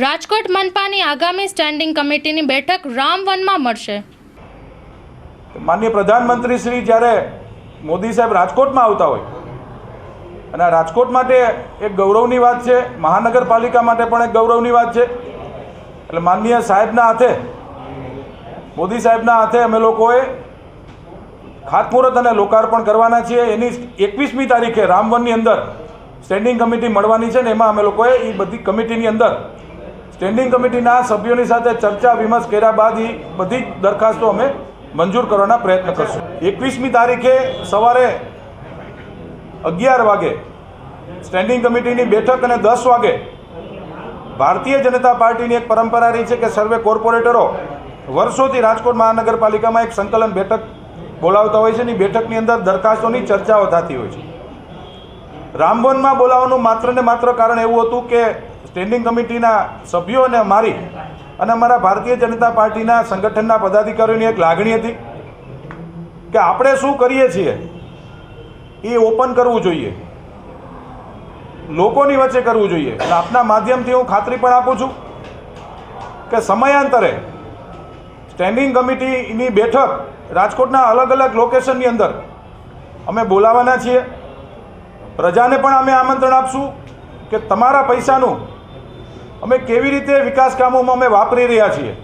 રાજકોટ મનપાની આગામી સ્ટેન્ડિંગ કમિટીની બેઠક રામવનમાં મળશે. માનનીય પ્રધાનમંત્રી શ્રી જ્યારે મોદી સાહેબ રાજકોટમાં આવતા હોય, અને રાજકોટ માટે એક ગૌરવની વાત છે, મહાનગરપાલિકા માટે પણ એક ગૌરવની વાત છે. એટલે માનનીય સાહેબના હાથે, મોદી સાહેબના હાથે અમે લોકોએ ખાતમુહૂર્ત અને લોકાર્પણ કરવાના છીએ. એની એકવીસમી તારીખે રામવનની અંદર સ્ટેન્ડિંગ કમિટી મળવાની છે, ને એમાં અમે લોકોએ એ બધી કમિટીની અંદર સ્ટેન્ડિંગ કમિટીના સભ્યોની સાથે ચર્ચા વિમર્શ કર્યા બાદ એ બધી જ દરખાસ્તો અમે મંજૂર કરવાના પ્રયત્ન કરશું. એકવીસમી તારીખે સવારે અગિયાર વાગે સ્ટેન્ડિંગ કમિટીની બેઠક અને દસ વાગે ભારતીય જનતા પાર્ટીની એક પરંપરા રહી છે કે સર્વે કોર્પોરેટરો વર્ષોથી રાજકોટ મહાનગરપાલિકામાં એક સંકલન બેઠક બોલાવતા હોય છે અને બેઠકની અંદર દરખાસ્તોની ચર્ચાઓ થતી હોય છે. રામવનમાં બોલાવવાનું માત્ર ને માત્ર કારણ એવું હતું કે સ્ટેન્ડિંગ કમિટીના સભ્યો અને મારી અને અમારા ભારતીય જનતા પાર્ટીના સંગઠનના પદાધિકારીઓની એક લાગણી હતી કે આપણે શું કરીએ છીએ એ ઓપન કરવું જોઈએ. લોકોની વચ્ચે કરવું જોઈએ. અને આપના માધ્યમથી હું ખાતરી પણ આપું છું કે સમયાંતરે સ્ટેન્ડિંગ કમિટીની બેઠક રાજકોટના અલગ અલગ લોકેશનની અંદર અમે બોલાવાના છીએ. પ્રજાને પણ અમે આમંત્રણ આપશું કે તમારા પૈસાનું અમે કેવી રીતે વિકાસ કામોમાં અમે વાપરી રહ્યા છીએ?